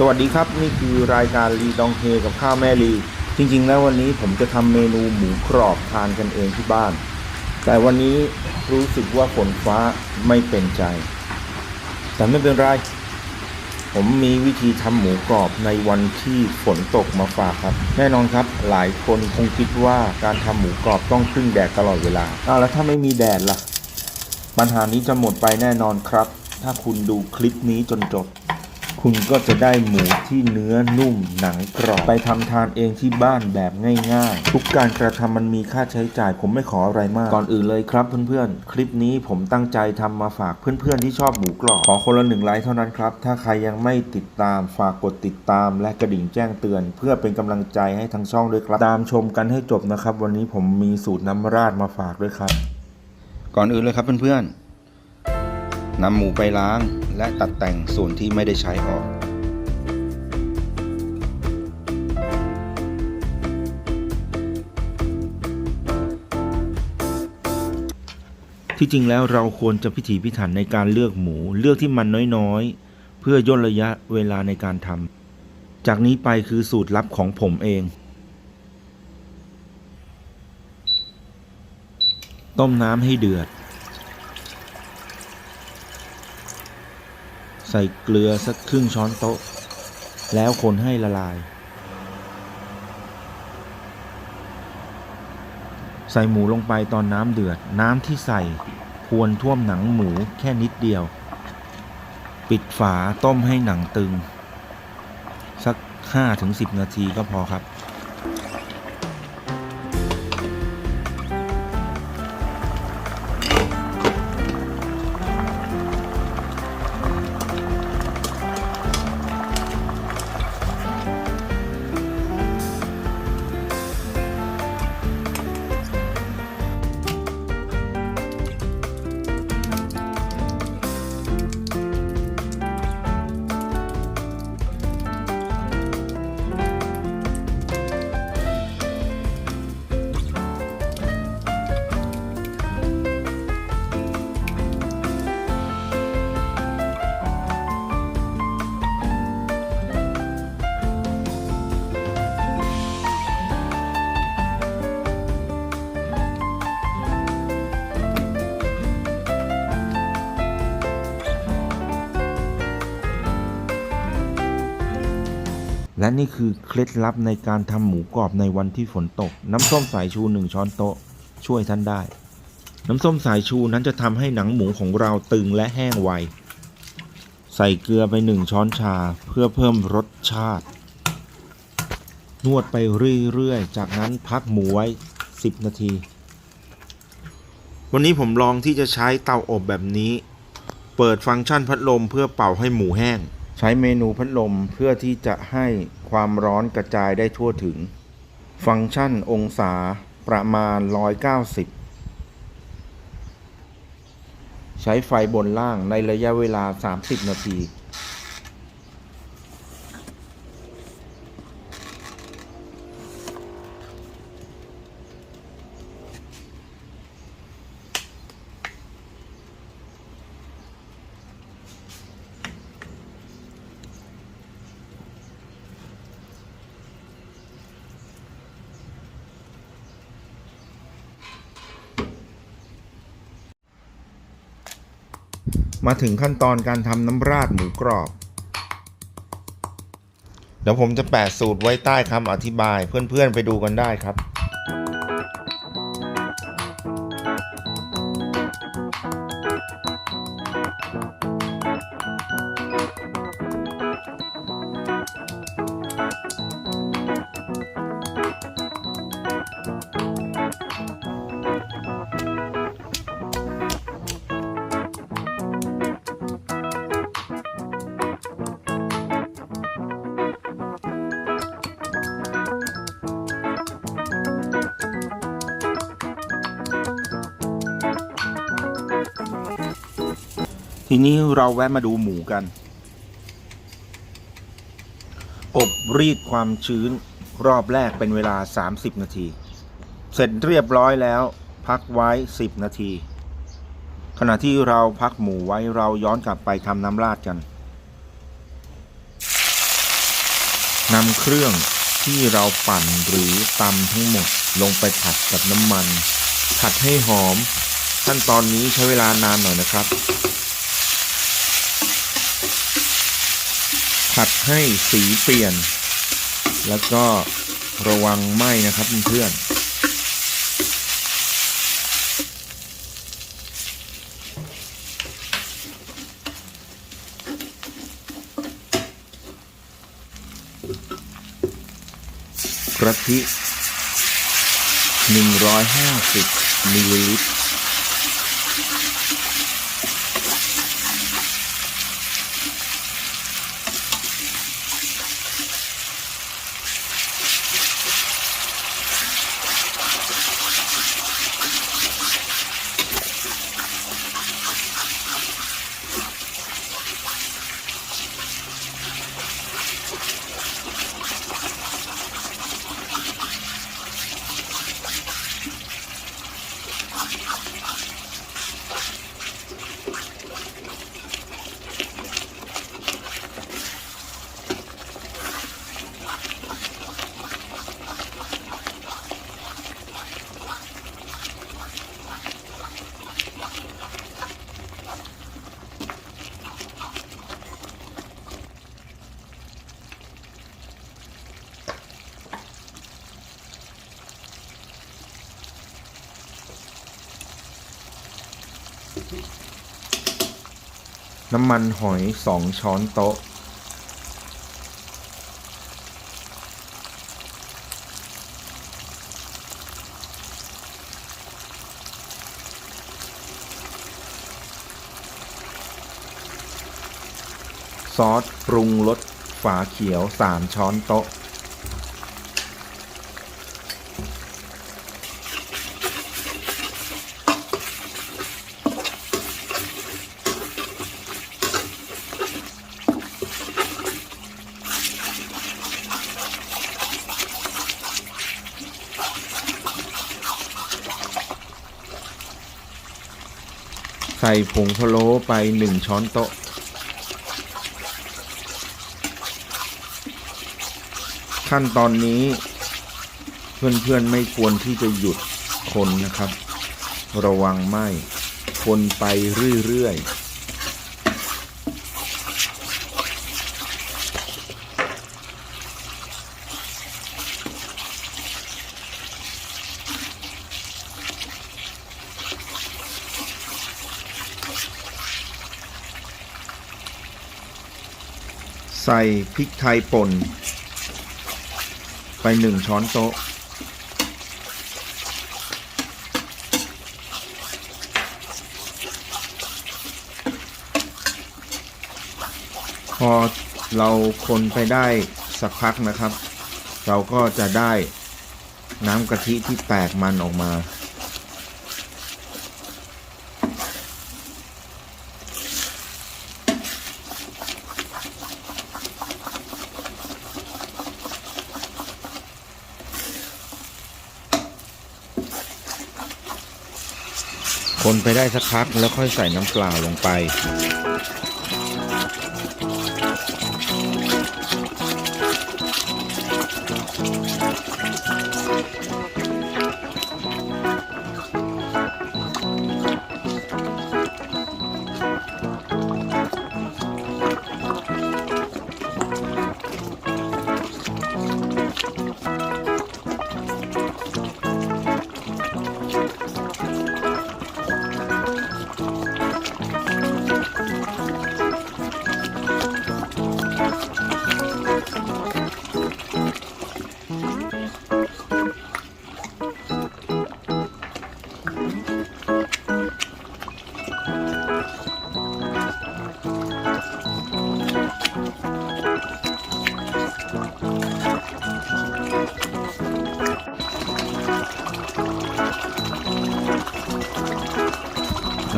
สวัสดีครับ นี่คือรายการลีดองเฮกับข้าวแม่ลีจริง ๆ แล้ววันนี้ผมจะทำเมนูหมูกรอบทานกันเองที่บ้าน แต่วันนี้รู้สึกว่าฝนฟ้าไม่เป็นใจ แต่ไม่เป็นไร ผมมีวิธีทำหมูกรอบในวันที่ฝนตกมาฝากครับ แน่นอนครับ หลายคนคงคิดว่าการทำหมูกรอบต้องพึ่งแดดตลอดเวลาอ้าวแล้วถ้าไม่มีแดดล่ะ ปัญหานี้จะหมดไปแน่นอนครับ ถ้าคุณดูคลิปนี้จนจบ คุณก็จะได้หมูที่เนื้อนุ่มหนังกรอบไปทำทานเองที่บ้านแบบง่ายๆ ทุกการกระทำมันมีค่าใช้จ่าย ผมไม่ขออะไรมาก ก่อนอื่นเลยครับเพื่อนๆ คลิปนี้ผมตั้งใจทำมาฝากเพื่อนๆที่ชอบหมูกรอบ ขอคนละหนึ่งไลค์เท่านั้นครับ ถ้าใครยังไม่ติดตามฝากกดติดตามและกระดิ่งแจ้งเตือน เพื่อเป็นกำลังใจให้ทั้งช่องด้วยครับ ตามชมกันให้จบนะครับ วันนี้ผมมีสูตรน้ำราดมาฝากด้วยครับ ก่อนอื่นเลยครับเพื่อนๆนำหมูไปล้าง และตัดแต่งส่วนที่ไม่ได้ใช้ออก ที่จริงแล้วเราควรจะพิถีพิถันในการเลือกหมูเลือกที่มันน้อยๆ เพื่อย่นระยะเวลาในการทำจากนี้ไปคือสูตรลับของผมเองต้มน้ำให้เดือด ใส่เกลือสักครึ่งช้อนโต๊ะ แล้วคนให้ละลาย ใส่หมูลงไปตอนน้ำเดือด น้ำที่ใส่ควรท่วมหนังหมูแค่นิดเดียว ปิดฝาต้มให้หนังตึง สัก 5-10 นาทีก็พอครับ และนี่คือเคล็ดลับในการทำหมูกรอบในวันที่ฝนตก น้ำส้มสายชูหนึ่งช้อนโต๊ะ ช่วยท่านได้ น้ำส้มสายชูนั้นจะทำให้หนังหมูของเราตึงและแห้งไว ใส่เกลือไปหนึ่งช้อนชาเพื่อเพิ่มรสชาติ นวดไปเรื่อยๆ จากนั้นพักหมูไว้ 10 นาที วันนี้ผมลองที่จะใช้เตาอบแบบนี้ เปิดฟังก์ชันพัดลมเพื่อเป่าให้หมูแห้งใช้เมนูพัดลมเพื่อที่จะให้ ความร้อนกระจายได้ทั่วถึง ฟังก์ชันองศาประมาณ 190 ใช้ไฟบนล่างในระยะเวลา 30 นาที มาถึงขั้นตอนการทำน้ำราดหมูกรอบ เดี๋ยวผมจะแปะสูตรไว้ใต้คำอธิบายเพื่อนๆไปดูกันได้ครับ ทีนี้เราแวะมาดูหมูกัน อบรีดความชื้นรอบแรกเป็นเวลา 30 นาที เสร็จเรียบร้อยแล้ว พักไว้ 10 นาที ขณะที่เราพักหมูไว้เราย้อนกลับไปทำน้ำราดกันนำเครื่องที่เราปั่นหรือตำทั้งหมดลงไปผัดกับน้ำมัน ผัดให้หอม ขั้นตอนนี้ใช้เวลานานหน่อยนะครับ ผัดให้สีเปลี่ยน แล้วก็ระวังไหม้นะครับเพื่อนๆกะทิ150มิลลิลิตร น้ำมันหอย2ช้อนโต๊ะ ซอสปรุงรสฝาเขียว3ช้อนโต๊ะ ส่ผงพะโล้ไป1ช้อนโต๊ะ ขั้นตอนนี้เพื่อนๆไม่ควรที่จะหยุดคนนะครับ ระวังไหมคนไปเรื่อยๆ ใส่พริกไทยป่น ไปหนึ่งช้อนโต๊ะ พอเราคนไปได้สักพักนะครับ เราก็จะได้น้ำกะทิที่แตกมันออกมา คนไปได้สักพักแล้วค่อยใส่น้ำเปล่าลงไป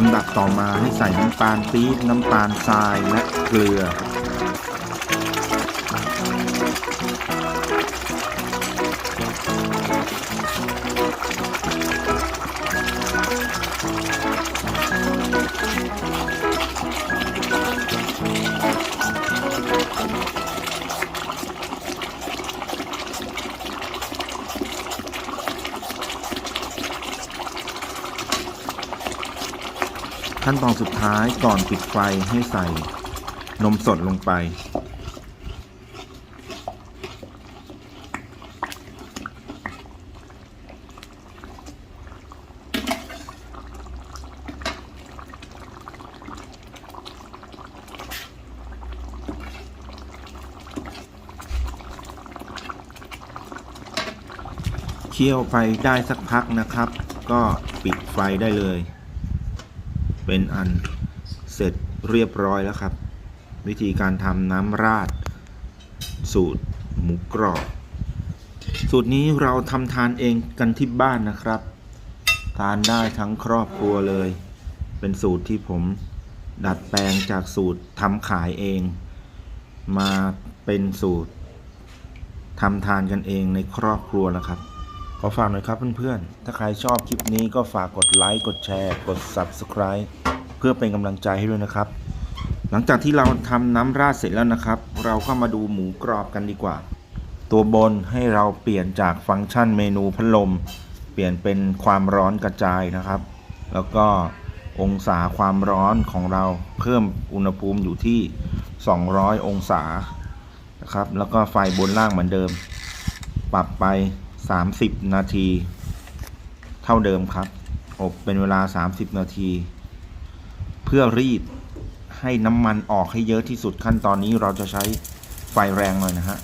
ลำดับต่อมาให้ใส่น้ำตาลปี๊บน้ำตาลทรายและเกลือ ขั้นตอนสุดท้ายก่อนปิดไฟให้ใส่นมสดลงไป เคี่ยวไปได้สักพักนะครับ ก็ปิดไฟได้เลย เป็นอันเสร็จเรียบร้อยแล้วครับ วิธีการทำน้ำราด สูตรหมูกรอบ สูตรนี้เราทำทานเองกันที่บ้านนะครับ ทานได้ทั้งครอบครัวเลย เป็นสูตรที่ผมดัดแปลงจากสูตรทำขายเอง มาเป็นสูตรทำทานกันเองในครอบครัวแล้วครับ ขอฝากหน่อยครับเพื่อนๆ ถ้าใครชอบคลิปนี้ก็ฝากกดไลค์ กดแชร์ กด Subscribe เพื่อเป็นกำลังใจให้ด้วยนะครับ หลังจากที่เราทำน้ำราดเสร็จแล้วนะครับ เราก็มาดูหมูกรอบกันดีกว่า ตัวบนให้เราเปลี่ยนจากฟังก์ชันเมนูพัดลม เปลี่ยนเป็นความร้อนกระจายนะครับ แล้วก็องศาความร้อนของเราเพิ่มอุณหภูมิอยู่ที่ 200 องศานะครับ แล้วก็ไฟบนล่างเหมือนเดิม ปรับไป 30 นาที เท่าเดิมครับ อบเป็นเวลา 30 นาที เพื่อรีดให้น้ำมันออกให้เยอะที่สุดขั้นตอนนี้เราจะใช้ไฟแรงหน่อยนะฮะ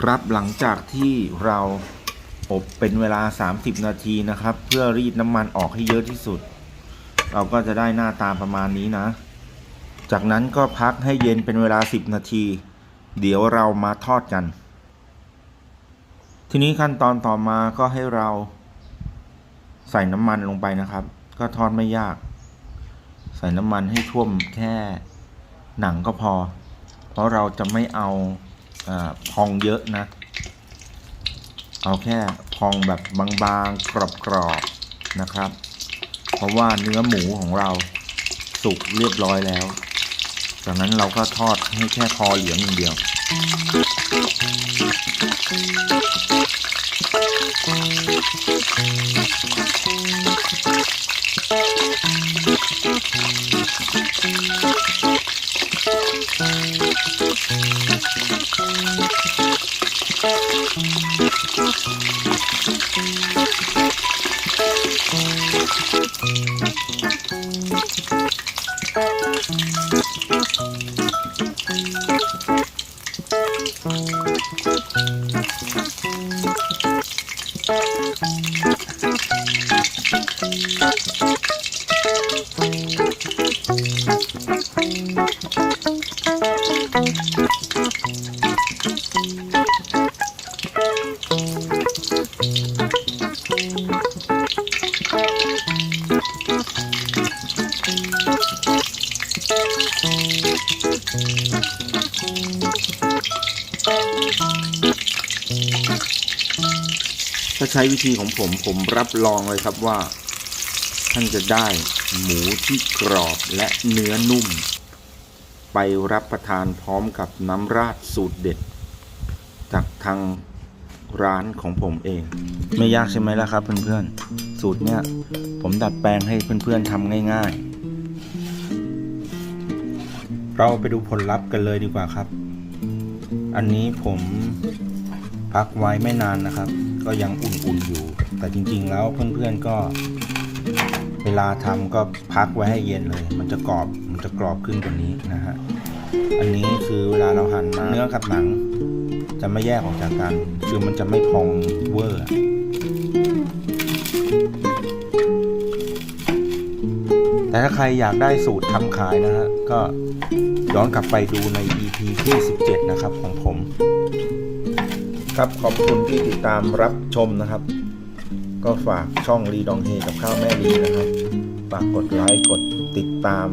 ครับหลังจากที่เรา อบเป็นเวลา 30 นาทีนะครับ เพื่อรีดน้ำมันออกให้เยอะที่สุด เราก็จะได้หน้าตาประมาณนี้นะ จากนั้นก็พักให้เย็นเป็นเวลา 10 นาที เดี๋ยวเรามาทอดกัน ทีนี้ขั้นตอนต่อมาก็ให้เราใส่น้ำมันลงไปนะครับ ก็ทอดไม่ยาก ใส่น้ำมันให้ท่วมแค่หนังก็พอ เพราะเราจะไม่เอาอพองเยอะนะ เอาแค่พองแบบบางๆกรอบๆนะครับ เพราะว่าเนื้อหมูของเราสุกเรียบร้อยแล้ว จากนั้นเราก็ทอดให้แค่พอเหลืองอย่างเดียว ถ้า ใช้วิธีของผม ผมรับรองเลยครับว่า ท่านจะได้หมูที่กรอบและเนื้อนุ่ม ไปรับประทานพร้อมกับน้ำราดสูตรเด็ด จากทางร้านของผมเอง ไม่ยากใช่ไหมล่ะครับ เพื่อนๆ สูตรเนี้ยผมดัดแปลงให้เพื่อนๆทำง่ายๆ เราไปดูผลลัพธ์กันเลยดีกว่าครับ อันนี้ผมพักไว้ไม่นานนะครับ ก็ยังอุ่นๆอยู่ แต่จริงๆแล้วเพื่อนๆก็ เวลาทำก็พักไว้ให้เย็นเลย มันจะกรอบมันจะกรอบขึ้นกว่านี้นะฮะอันนี้คือเวลาเราหั่นมาเนื้อกับหนัง จะไม่แยกออกจากกันคือมันจะไม่พองเวอร์แต่ถ้าใครอยากได้สูตรทำขายนะฮะ ก็ย้อนกลับไปดูใน EP ที่ 17 นะครับของผม ครับขอบคุณที่ติดตามรับชมนะครับ ก็ฝากช่องรีดองเฮกับข้าวแม่ลีนะครับ ฝากกดไลค์กดติดตาม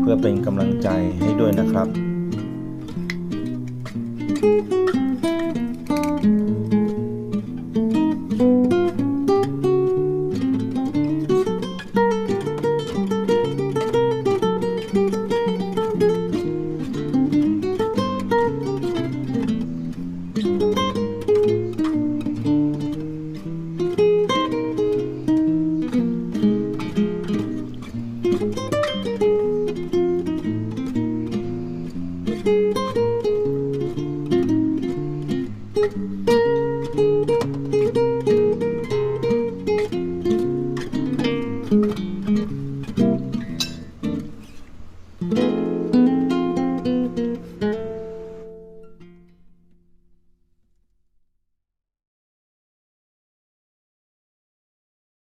เพื่อเป็นกำลังใจให้ด้วยนะครับ